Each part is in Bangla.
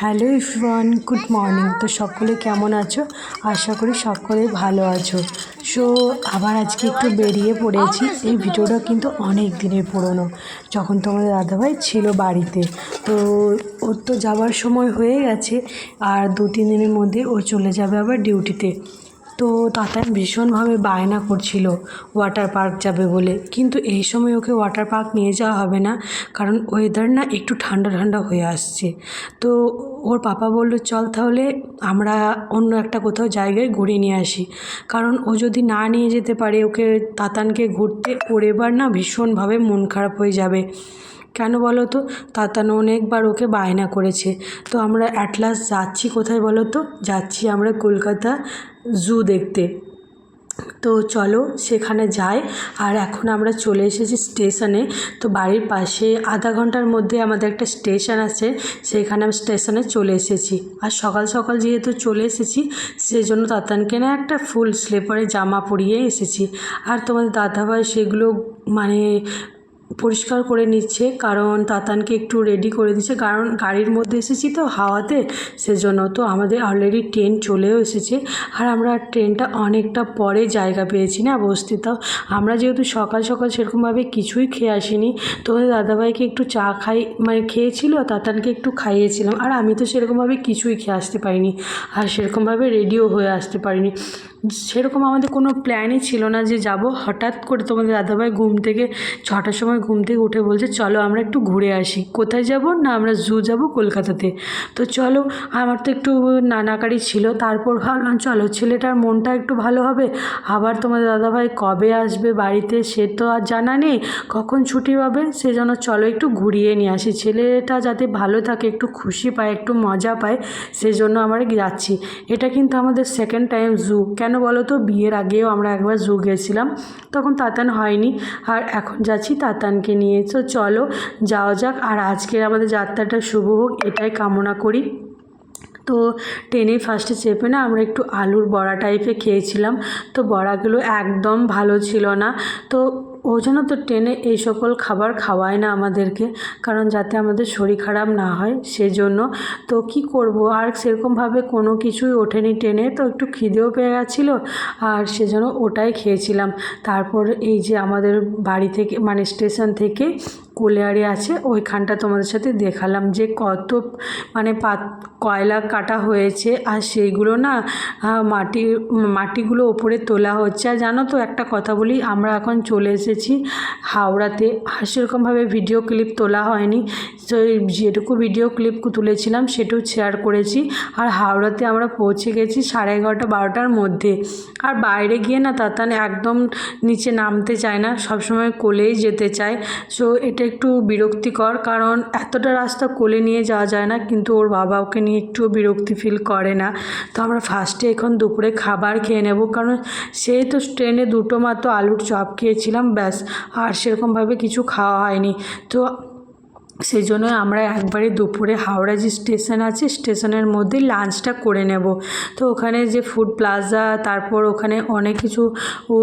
Hello ইফওয়ান good morning. তো সকলে কেমন আছো? আশা করি সকলে ভালো আছো। সো, আবার আজকে একটু বেরিয়ে পড়েছি। এই ভিডিওটা কিন্তু অনেক দিনের পুরনো, যখন তোমাদের দাদাভাই ছিল বাড়িতে। তো, ওর তো যাওয়ার সময় হয়ে গেছে, আর দু তিন দিনের মধ্যে ও চলে যাবে আবার ডিউটিতে তো তাতান ভীষণভাবে বায়না করছিল, ওয়াটার পার্ক যাবে বলে। কিন্তু এই সময় ওকে ওয়াটার পার্ক নিয়ে যাওয়া হবে না, কারণ ওয়েদার না একটু ঠান্ডা ঠান্ডা হয়ে আসছে। তো ওর পাপা বলল, চল তাহলে আমরা অন্য একটা কোথাও জায়গায় ঘুরে নিয়ে আসি। কারণ ও যদি না নিয়ে যেতে পারে, ওকে তাতানকে ঘুরতে, ওর এবার না ভীষণভাবে মন খারাপ হয়ে যাবে। কেন বলো তো? তাতান অনেকবার ওকে বায়না করেছে। তো আমরা অ্যাট লাস্ট যাচ্ছি কোথায় বলো তো? যাচ্ছি আমরা কলকাতা জু দেখতে। তো চলো সেখানে যাই। আর এখন আমরা চলে এসেছি স্টেশনে তো বাড়ির পাশে আধা ঘণ্টার মধ্যে আমাদের একটা স্টেশন আছে। সেখানে আমি স্টেশনে চলে এসেছি। আর সকাল সকাল যেহেতু চলে এসেছি সেই জন্য তাতানকে না একটা ফুল স্লিপারে জামা পরিয়ে এসেছি। আর তোমাদের দাদাভাই সেগুলো মানে পরিষ্কার করে নিচ্ছে, কারণ তাতানকে একটু রেডি করে দিচ্ছে। কারণ গাড়ির মধ্যে এসেছি তো হাওয়াতে, সেজন্য তো আমাদের অলরেডি ট্রেন চলেও এসেছে। আর আমরা ট্রেনটা অনেকটা পরে জায়গা পেয়েছি না বসতে আমরা যেহেতু সকাল সকাল সেরকমভাবে কিছুই খেয়ে আসিনি, তো দাদাভাইকে একটু চা খাই মানে খেয়েছিল, তাতানকে একটু খাইয়েছিলাম। আর আমি তো সেরকমভাবে কিছুই খেয়ে আসতে পারিনি, আর সেরকমভাবে রেডিও হয়ে আসতে পারিনি। সেরকম আমাদের কোনো প্ল্যানই ছিল না যে যাব। হঠাৎ করে তোমাদের দাদাভাই ঘুম থেকে ছটার সময় ঘুম থেকে উঠে বলছে, চলো আমরা একটু ঘুরে আসি। কোথায় যাব না আমরা জু যাব কলকাতাতে? তো চলো, আমার তো একটু নানাকারি ছিল। তারপর ভাবলাম, চলো, ছেলেটার মনটা একটু ভালো হবে। আবার তোমাদের দাদাভাই কবে আসবে বাড়িতে সে তো আর জানা নেই। কখন ছুটি পাবে? সে যেন চলো একটু ঘুরিয়ে নিয়ে আসি। ছেলেটা যাতে ভালো থাকে, একটু খুশি পায়, একটু মজা পায়, সেজন্য আমরা যাচ্ছি। এটা কিন্তু আমাদের সেকেন্ড টাইম জু কেন বলো তো? বিয়ের আগেও আমরা একবার জু গেছিলাম, তখন তাতান হয়নি। আর এখন যাচ্ছি তাতানকে নিয়ে। তো চলো, যাওয়া যাক। আর আজকের আমাদের যাত্রাটা শুভ হোক, এটাই কামনা করি। তো ট্রেনে ফার্স্টে চেপে না আমরা একটু আলুর বড়া টাইপে খেয়েছিলাম। তো বড়াগুলো একদম ভালো ছিল না। তো ও জন্য তো ট্রেনে এই সকল খাবার খাওয়ায় না আমাদেরকে, কারণ যাতে আমাদের শরীর খারাপ না হয়, সেজন্য তো কি করব? আর সেরকমভাবে কোনো কিছুই ওঠেনি ট্রেনে তো একটু খিদেও পেয়ে গেছিল, আর সেজন্য ওটাই খেয়েছিলাম। তারপর এই যে আমাদের বাড়ি থেকে মানে স্টেশন থেকে কোলিয়ারি আছে, ওইখানটা তোমাদের সাথে দেখালাম যে কত মানে পাত, কয়লা কাটা হয়েছে আর সেইগুলো না মাটি, মাটিগুলো ওপরে তোলা হচ্ছে। আর জানো তো একটা কথা বলি, আমরা এখন চলে এসেছি হাওড়াতে। আর সেরকমভাবে ভিডিও ক্লিপ তোলা হয়নি। তো যেটুকু ভিডিও ক্লিপ তুলেছিলাম, সেটাও শেয়ার করেছি। আর হাওড়াতে আমরা পৌঁছে গেছি সাড়ে এগারোটা, বারোটার মধ্যে। আর বাইরে গিয়ে না তাতান একদম নিচে নামতে চায় না, সবসময় কোলেই যেতে চায়। সো এটা একটু বিরক্তিকর, কারণ এতটা রাস্তা কোলে নিয়ে যাওয়া যায় না, কিন্তু ওর বাবা ওকে নিয়ে একটু বিরক্তি ফিল করে না। তো আমরা ফার্স্টে এখন দুপুরে খাবার খেয়ে নেব, কারণ সেই তো ট্রেনে দুটো মাত্র আলুর চপ খেয়েছিলাম, ব্যাস, আর সেরকমভাবে কিছু খাওয়া হয়নি। তো সেই জন্য আমরা একবারে দুপুরে হাওড়া যে স্টেশন আছে স্টেশনের মধ্যে লাঞ্চটা করে নেব। তো ওখানে যে ফুড প্লাজা তারপর ওখানে অনেক কিছু ও,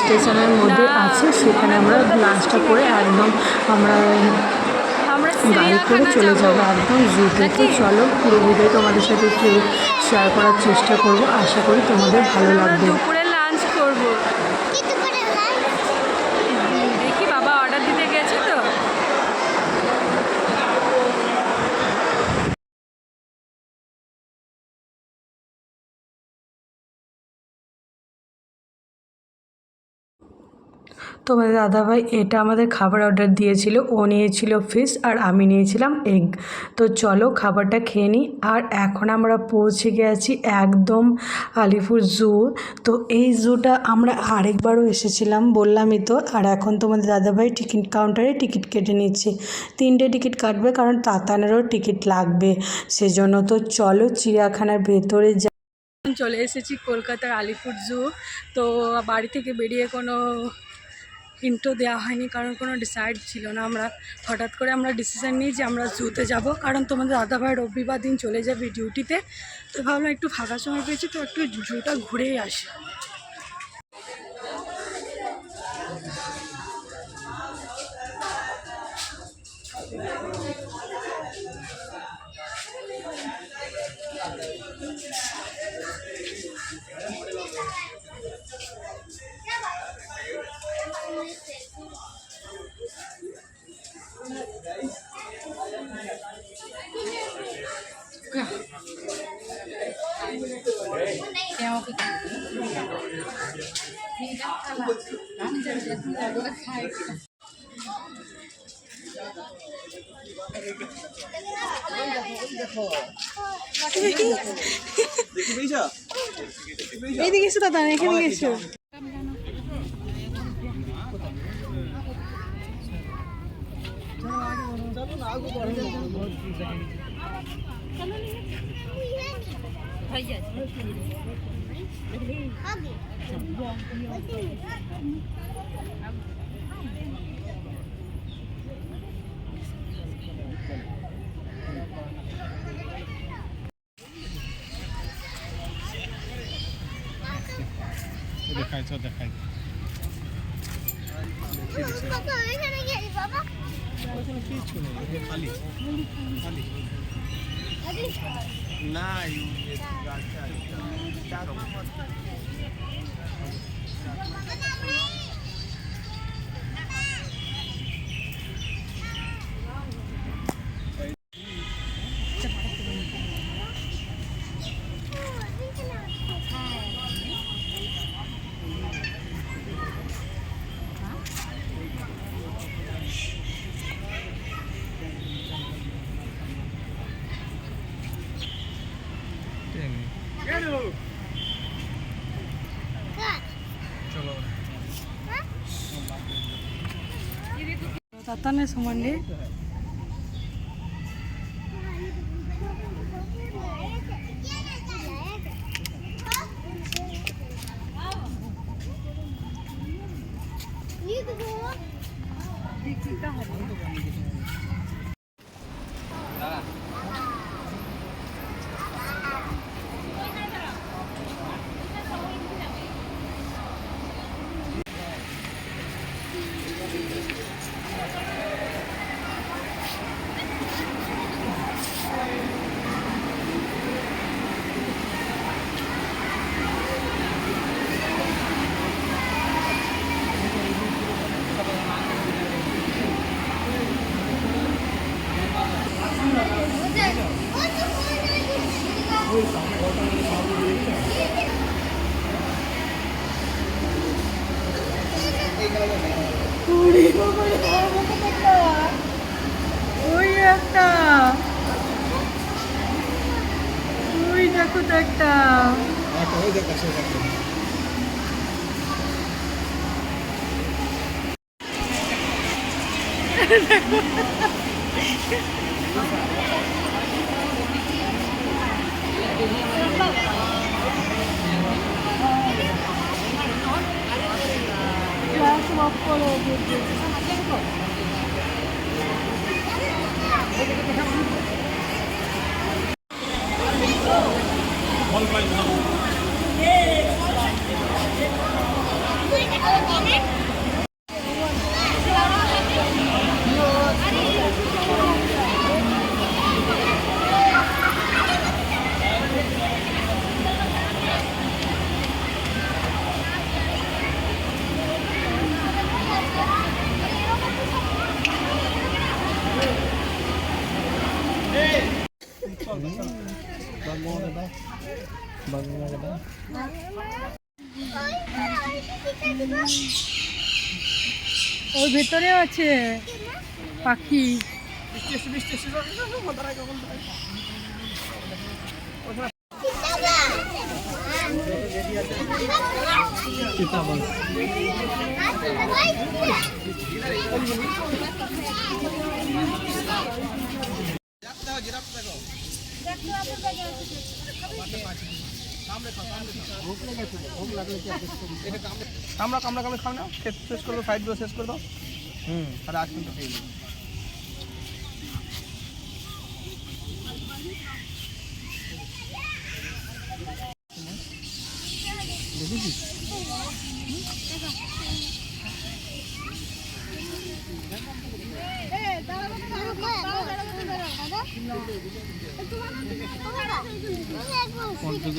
স্টেশনের মধ্যে আছে সেখানে আমরা লাঞ্চটা করে একদম আমরা গাড়ি করে চলে যাব। একদম জুতে তো চলো পুরো ভিডিও তোমাদের সাথে একটু শেয়ার করার চেষ্টা করব। আশা করি তোমাদের ভালো লাগবে দুপুরে লাঞ্চ করব দেখি বাবা অর্ডার দিতে গেছে তো তোমাদের দাদাভাই, এটা আমাদের খাবার অর্ডার দিয়েছিল। ও নিয়েছিল ফিশ আর আমি নিয়েছিলাম এগ তো চলো খাবারটা খেয়ে নিই। আর এখন আমরা পৌঁছে গেছি একদম আলিপুর জু তো এই জুটা আমরা আরেকবারও এসেছিলাম, বললামই তো। আর এখন তোমাদের দাদাভাই টিকিট কাউন্টারে টিকিট কেটে নিচ্ছে। তিনটে টিকিট কাটবে কারণ তাতানেরও টিকিট লাগবে। সেজন্য তো চলো চিড়িয়াখানার ভেতরে যা চলে এসেছি কলকাতার আলিপুর জু তো বাড়ি থেকে বেরিয়ে কোনো হিন্টও দেওয়া হয়নি, কারণ কোনো ডিসাইড ছিল না। আমরা হঠাৎ করে আমরা ডিসিশান নিই যে আমরা জুতে যাব, কারণ তোমাদের দাদাভাই রবিবার দিন চলে যাবে ডিউটিতে তো ভাবলাম একটু ফাঁকা সময় পেয়েছি, তো একটু জুটা ঘুরেই আসি। এইদিকে এসো দাদা এখানে এসো। দেখাইছ দেখাই চ দেখাই গেলি বাবা কিছু নেই এটা খালি খালি না अतने सुमी これもこれもたわ。おいやった。おいだこだったあとおいだかそうだった。ハハハハ অফ করো ওর ভেতরেও আছে পাখি। কামড়া কামড়া কামড়া খাও না শেষ শেষ করে দাও সাইড শেষ করে দাও হুম তাহলে আজ কিন্তু পেয়ে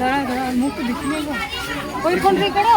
দাঁড়া দাঁড়া মুখ তো দেখি নেই ওই ফোন পে করো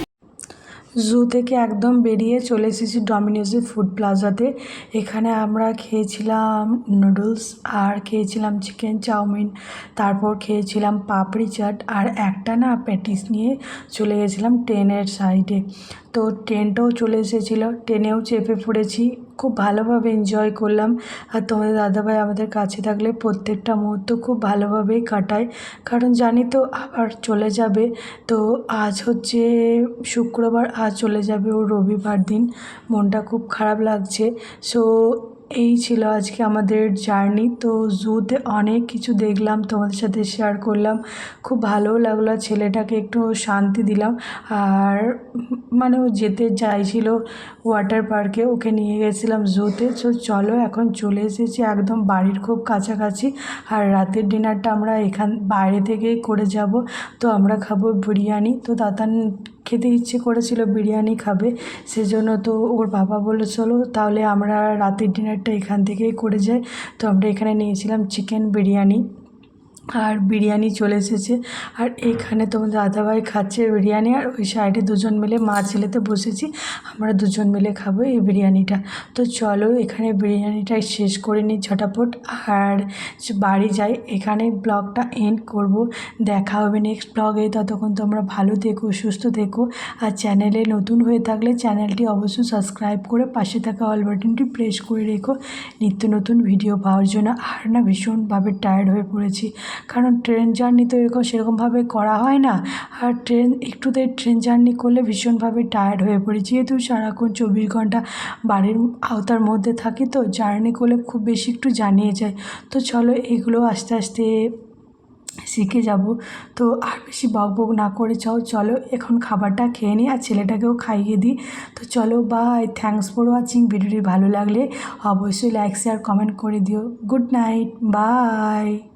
জু থেকে একদম বেরিয়ে চলে এসেছি ডমিনোজের ফুড প্লাজাতে এখানে আমরা খেয়েছিলাম নুডলস আর খেয়েছিলাম চিকেন চাউমিন, তারপর খেয়েছিলাম পাপড়ি চাট আর একটা না প্যাটিস নিয়ে চলে গেছিলাম ট্রেনের সাইডে তো ট্রেনটাও চলে এসেছিল, ট্রেনেও চেপে পড়েছি, খুব ভালোভাবে এনজয় করলাম। আর তোমাদের দাদাভাই আমাদের কাছে থাকলে প্রত্যেকটা মুহূর্ত খুব ভালোভাবেই কাটায়। কারণ জানি তো আবার চলে যাবে, তো আজ হচ্ছে শুক্রবার, আজ চলে যাবে ও রবিবার দিন। মনটা খুব খারাপ লাগছে সো এই ছিল আজকে আমাদের জার্নি। তো জুতে অনেক কিছু দেখলাম, তোমাদের সাথে শেয়ার করলাম। খুব ভালোও লাগল, ছেলেটাকে একটু শান্তি দিলাম। আর মানে ও যেতে চাইছিল ওয়াটার পার্কে ওকে নিয়ে গেছিলাম জুতে। তো চলো এখন চলে এসেছি একদম বাড়ির খুব কাছাকাছি। আর রাতের ডিনারটা আমরা এখান, বাইরে থেকেই করে যাব। তো আমরা খাব বিরিয়ানি। তো দাদান খেতে ইচ্ছে করেছিল বিরিয়ানি খাবে, সেজন্য তো ওর বাবা বলে চলো তাহলে আমরা রাতের ডিনারটা এখান থেকেই করে যাই। তো আমরা এখানে নিয়েছিলাম চিকেন বিরিয়ানি। আর বিরিয়ানি চলে এসেছে। আর এখানে তোমাদের দাদাভাই খাচ্ছে বিরিয়ানি আর ওই সাইডে দুজন মিলে মা ছেলেতে বসেছি। আমরা দুজন মিলে খাব এই বিরিয়ানিটা। তো চলো এখানে বিরিয়ানিটা শেষ করে নিই ঝটাপট। আর বাড়ি যাই, এখানে ব্লগটা এন্ড করব। দেখা হবে নেক্সট ব্লগে ততক্ষণ তোমরা ভালো থেকো, সুস্থ থেকো। আর চ্যানেলে নতুন হয়ে থাকলে চ্যানেলটি অবশ্যই সাবস্ক্রাইব করে পাশে থাকা অল বাটনটি প্রেস করে রেখো। নিত্য নতুন ভিডিও পাওয়ার জন্য। আর না ভীষণভাবে টায়ার্ড হয়ে পড়েছি। কারণ ট্রেন জার্নি তো এরকম সেরকমভাবে করা হয় না। আর ট্রেন, একটুতে ট্রেন জার্নি করলে ভীষণভাবে টায়ার্ড হয়ে পড়ি। যেহেতু সারাক্ষণ চব্বিশ ঘণ্টা বাড়ির আওতার মধ্যে থাকি তো, জার্নি করলে খুব বেশি একটু জানিয়ে যায়। তো চলো এগুলো আস্তে আস্তে শিখে যাব। তো আর বেশি বক বক না করে চাও চলো এখন খাবারটা খেয়ে নিই আর ছেলেটাকেও খাইয়ে দিই। তো চলো বাই থ্যাংকস ফর ওয়াচিং ভিডিওটি ভালো লাগলে অবশ্যই লাইক শেয়ার কমেন্ট করে দিও। Good night bye